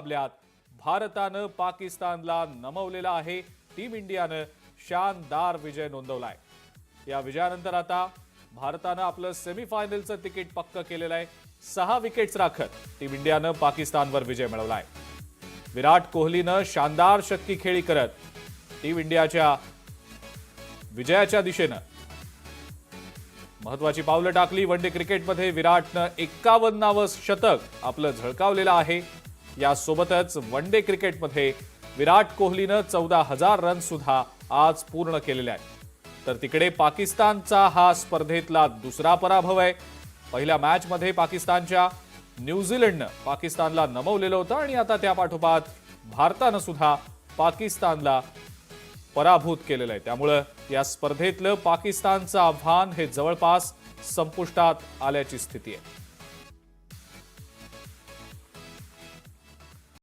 मुकाबल्यात भारतानं पाकिस्तानला नमवलेला आहे. टीम इंडियानं शानदार विजय नोंदवलाय. या विजयानंतर आता भारतानं आपलं सेमीफायनलचं तिकीट पक्क केलेलं आहे. सहा विकेट्स राखत टीम इंडियानं पाकिस्तानवर विजय मिळवलाय. विराट कोहलीनं शानदार शतकी खेळी करत टीम इंडियाच्या विजयाच्या दिशेनं महत्वाची पावलं टाकली. वन डे क्रिकेटमध्ये विराटनं एक्कावन्नावं शतक आपलं झळकावलेलं आहे. यासोबतच वन डे क्रिकेटमध्ये विराट कोहलीनं चौदा हजार रन सुद्धा आज पूर्ण केलेले आहेत. तर तिकडे पाकिस्तानचा हा स्पर्धेतला दुसरा पराभव आहे. पहिल्या मॅचमध्ये पाकिस्तानच्या न्यूझीलंडनं पाकिस्तानला नमवलेलं होतं आणि आता त्या पाठोपाठ भारतानं सुद्धा पाकिस्तानला पराभूत केलेलं आहे. त्यामुळं या स्पर्धेतलं पाकिस्तानचं आव्हान हे जवळपास संपुष्टात आल्याची स्थिती आहे.